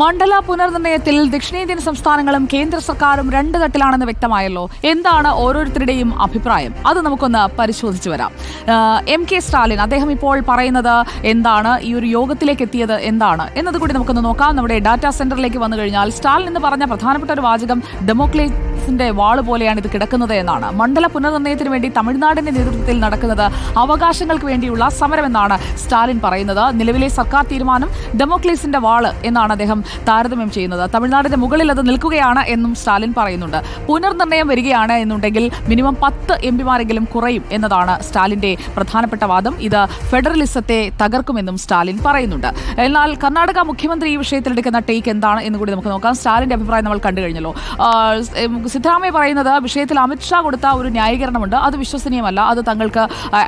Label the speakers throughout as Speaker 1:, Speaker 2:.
Speaker 1: മണ്ഡല പുനർനിർണയത്തിൽ ദക്ഷിണേന്ത്യൻ സംസ്ഥാനങ്ങളും കേന്ദ്ര സർക്കാരും രണ്ട് തട്ടിലാണെന്ന് വ്യക്തമായല്ലോ. എന്താണ് ഓരോരുത്തരുടെയും അഭിപ്രായം? അത് നമുക്കൊന്ന് പരിശോധിച്ചു വരാം. എം കെ സ്റ്റാലിൻ അദ്ദേഹം ഇപ്പോൾ പറയുന്നത് എന്താണ്? ഈ ഒരു യോഗത്തിലേക്ക് എത്തിയത് എന്താണ്? എന്നതുകൂടി നമുക്കൊന്ന് നോക്കാം. നമ്മുടെ ഡാറ്റാ സെന്ററിലേക്ക് വന്നു കഴിഞ്ഞാൽ സ്റ്റാലിൻ എന്ന് പറഞ്ഞ പ്രധാനപ്പെട്ട ഒരു വാചകം ഡെമോക്രേറ്റ്സിന്റെ വാൾ പോലെയാണ് ഇത് കിടക്കുന്നത് എന്നാണ്. മണ്ഡല പുനർനിർണയത്തിന് വേണ്ടി തമിഴ്നാടിന്റെ നേതൃത്വത്തിൽ നടക്കുന്നത് അവകാശങ്ങൾക്ക് വേണ്ടിയുള്ള സമരമെന്നാണ് സ്റ്റാലിൻ പറയുന്നത്. നിലവിലെ സർക്കാർ തീരുമാനം ഡെമോക്ലേസിന്റെ വാൾ എന്നാണ് അദ്ദേഹം താരതമ്യം ചെയ്യുന്നത്. തമിഴ്നാടിന്റെ മുകളിൽ അത് നിൽക്കുകയാണ് എന്നും സ്റ്റാലിൻ പറയുന്നുണ്ട്. പുനർനിർണയം വരികയാണ് എന്നുണ്ടെങ്കിൽ മിനിമം പത്ത് എം പിമാരെങ്കിലും കുറയും എന്നതാണ് സ്റ്റാലിന്റെ പ്രധാനപ്പെട്ട വാദം. ഇത് ഫെഡറലിസത്തെ തകർക്കുമെന്നും സ്റ്റാലിൻ പറയുന്നുണ്ട്. എന്നാൽ കർണാടക മുഖ്യമന്ത്രി ഈ വിഷയത്തിൽ എടുക്കുന്ന ടേക്ക് എന്താണ് എന്ന് കൂടി നമുക്ക് നോക്കാം. സ്റ്റാലിന്റെ അഭിപ്രായം നമ്മൾ കണ്ടു കഴിഞ്ഞല്ലോ. സിദ്ധരാമയ്യ പറയുന്നത് വിഷയത്തിൽ അമിത്ഷാ കൊടുത്ത ഒരു ന്യായീകരണമുണ്ട്. അത് വിശ്വസനീയമല്ല. അത് തങ്ങൾക്ക്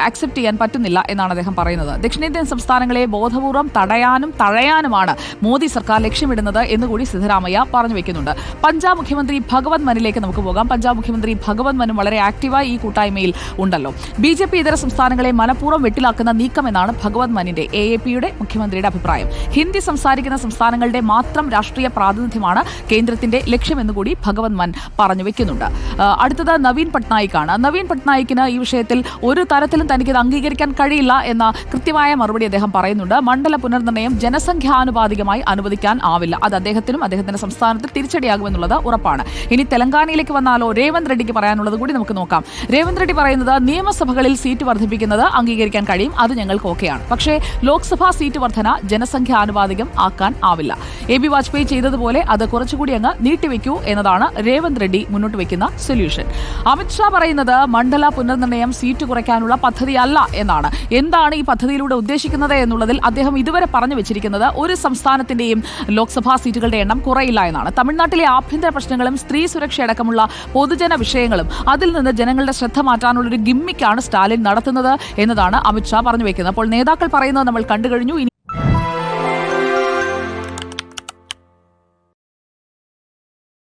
Speaker 1: അക്സെപ്റ്റ് ചെയ്യാൻ പറ്റുന്നില്ല എന്നാണ് അദ്ദേഹം പറയുന്നത്. ദക്ഷിണേന്ത്യൻ സംസ്ഥാനങ്ങളെ ബോധപൂർവം തടയാനും തഴയാനുമാണ് മോദി സർക്കാർ ലക്ഷ്യമിടുന്നത് എന്നുകൂടി സിദ്ധരാമയ്യ പറഞ്ഞു വെക്കുന്നുണ്ട്. പഞ്ചാബ് മുഖ്യമന്ത്രി ഭഗവത് മനിലേക്ക് നമുക്ക് പോകാം. പഞ്ചാബ് മുഖ്യമന്ത്രി ഭഗവത് മനും വളരെ ആക്റ്റീവായി ഈ കൂട്ടായ്മയിൽ ഉണ്ടല്ലോ. ബി ജെ പി ഇതര സംസ്ഥാനങ്ങളെ മനഃപൂർവം വെട്ടിലാക്കുന്ന നീക്കമെന്നാണ് ഭഗവത് മനിന്റെ എ എ പിയുടെ മുഖ്യമന്ത്രിയുടെ അഭിപ്രായം. ഹിന്ദി സംസാരിക്കുന്ന സംസ്ഥാനങ്ങളുടെ മാത്രം രാഷ്ട്രീയ പ്രാതിനിധ്യമാണ് കേന്ദ്രത്തിന്റെ ലക്ഷ്യമെന്നുകൂടി ഭഗവത് മൻ പറഞ്ഞു വെക്കുന്നുണ്ട്. ആ, അടുത്തത് നവീൻ പട്നായിക്കാണ്. നവീൻ പട്നായിക്കിന് ഈ വിഷയത്തിൽ ഒരു തരത്തിലും തനിക്ക് ഇത് അംഗീകരിക്കാൻ കഴിയില്ല എന്ന കൃത്യമായ മറുപടി അദ്ദേഹം പറയുന്നുണ്ട്. മണ്ഡല പുനർനിർണയം ജനസംഖ്യാനുപാതികമായി അനുവദിക്കാൻ ആവില്ല. അത് അദ്ദേഹത്തിനും അദ്ദേഹത്തിന്റെ സംസ്ഥാനത്ത് തിരിച്ചടിയാകുമെന്നുള്ളത് ഉറപ്പാണ്. ഇനി തെലങ്കാനയിലേക്ക് വന്നാലോ രേവന്ത് റെഡ്ഡിക്ക് പറയാനുള്ളത് കൂടി നമുക്ക് നോക്കാം. രേവന്ത് റെഡ്ഡി പറയുന്നത് നിയമസഭകളിൽ സീറ്റ് വർദ്ധിപ്പിക്കുന്നത് അംഗീകരിക്കാൻ കഴിയും. അത് ഞങ്ങൾക്ക് ഓക്കെയാണ്. പക്ഷേ ലോക്സഭാ സീറ്റ് വർധന ജനസംഖ്യാനുപാതികം ആക്കാൻ ആവില്ല. എ ബി വാജ്പേയി ചെയ്തതുപോലെ അത് കുറച്ചുകൂടി അങ്ങ് നീട്ടിവെക്കൂ എന്നതാണ് രേവന്ത് റെഡ്ഡി മുന്നോട്ട് വെക്കുന്ന സൊല്യൂഷൻ അമിത്ഷാ പറയുന്നത് മണ്ഡല പുനർനിർണയം സീറ്റ് കുറയ്ക്കാനുള്ള പദ്ധതിയല്ല എന്നാണ്. എന്താണ് ഈ പദ്ധതിയിലൂടെ ഉദ്ദേശിക്കുന്നത് എന്നുള്ളതിൽ അദ്ദേഹം ഇതുവരെ പറഞ്ഞു വെച്ചിരിക്കുന്നത് ഒരു സംസ്ഥാനത്തിന്റെയും ലോക്സഭാ സീറ്റുകളുടെ എണ്ണം കുറയില്ല എന്നാണ്. തമിഴ്നാട്ടിലെ ആഭ്യന്തര പ്രശ്നങ്ങളും സ്ത്രീ സുരക്ഷയടക്കമുള്ള പൊതുജന വിഷയങ്ങളും അതിൽ നിന്ന് ജനങ്ങളുടെ ശ്രദ്ധ മാറ്റാനുള്ള ഒരു ഗിമ്മിക്കാണ് സ്റ്റാലിൻ നടത്തുന്നത് എന്നതാണ് അമിത്ഷാ പറഞ്ഞു വെക്കുന്നത്. അപ്പോൾ നേതാക്കൾ പറയുന്നത് നമ്മൾ കണ്ടു കഴിഞ്ഞു. ഇനി